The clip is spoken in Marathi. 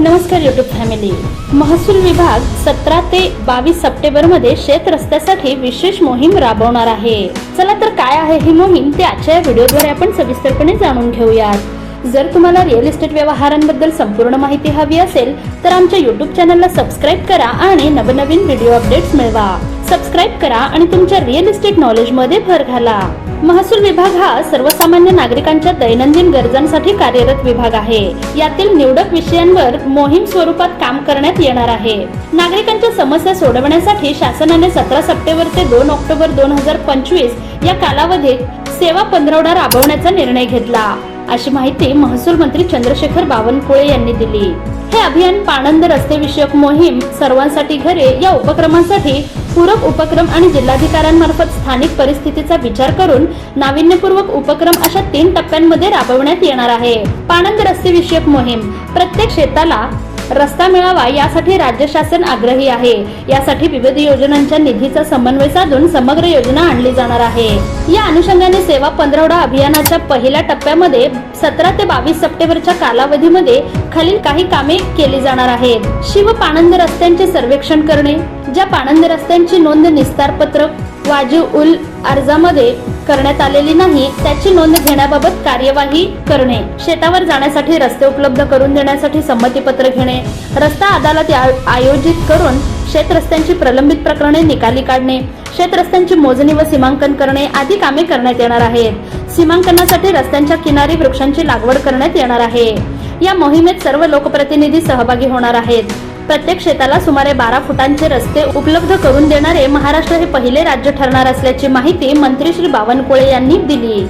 नमस्कार युट्यूब फॅमिली महसूल विभाग सतरा ते बावीस सप्टेंबरमध्ये शेत रस्त्यासाठी विशेष मोहीम राबवणार आहे. चला तर काय आहे ही मोहीम ते आजच्या व्हिडिओद्वारे आपण सविस्तरपणे जाणून घेऊयात. जर तुम्हाला रिअल इस्टेट व्यवहारांबद्दल संपूर्ण माहिती हवी असेल तर आमच्या युट्यूब चॅनलला सबस्क्राईब करा आणि नवनवीन व्हिडिओ अपडेट्स मिळवा. सबस्क्राईब करा आणि तुमच्या रिअल इस्टेट नॉलेजमध्ये भर घाला. महसूल विभाग हा सर्वसामान्य नागरिकांच्या दैनंदिन गरजांसाठी कार्यरत विभाग आहे. यातील निवडक विषयांवर मोहीम स्वरूपात काम करण्यात येणार आहे. नागरिकांच्या समस्या सोडवण्यासाठी शासनाने सतरा सप्टेंबर ते दोन ऑक्टोबर दोन हजार पंचवीस या कालावधीत सेवा पंधरवडा राबवण्याचा निर्णय घेतला. अशी माहिती महसूल मंत्री चंद्रशेखर बावनकुळे यांनी दिली. हे अभियान पाणंद रस्ते विषयक मोहीम सर्वांसाठी घरे या उपक्रमासाठी पूरक उपक्रम आणि जिल्हाधिकाऱ्यांमार्फत स्थानिक परिस्थितीचा विचार करून नाविन्यपूर्वक उपक्रम अशा तीन टप्प्यांमध्ये राबवण्यात येणार आहे. पाणंद रस्ते विषयक मोहीम. प्रत्येक शेताला रस्ता मिळावा यासाठी राज्य शासन आग्रही आहे. यासाठी विविध योजनांच्या निधीचा समन्वय साधून समग्र योजना आणली जाणार आहे. या अनुषंगाने सेवा पंधरवडा अभियानाच्या पहिल्या टप्प्यामध्ये सतरा ते बावीस सप्टेंबरच्या कालावधीमध्ये खालील काही कामे केली जाणार आहेत. शिव पाणंद रस्त्यांचे सर्वेक्षण करणे ज्या पाणंद रस्त्यांची नोंद निस्तार पत्रक वाजू उल अर्जामध्ये करण्यात आलेली नाही त्याची नोंद घेण्याबाबत कार्यवाही करणे शेतावर जाण्यासाठी रस्ते उपलब्ध करून देण्यासाठी संमतीपत्र घेणे रस्ता अदालत आयोजित करून शेतरस्त्यांची प्रलंबित प्रकरणे निकाली काढणे शेतरस्त्यांची मोजणी व सीमांकन करणे आदी कामे करण्यात येणार आहेत. सीमांकनासाठी रस्त्यांच्या किनारी वृक्षांची लागवड करण्यात येणार आहे. या मोहिमेत सर्व लोकप्रतिनिधी सहभागी होणार आहेत. प्रत्येक शेताला सुमारे बारा फुटांचे रस्ते उपलब्ध करून देणारे महाराष्ट्र हे पहिले राज्य ठरणार असल्याची माहिती मंत्री श्री बावनकुळे यांनी दिली.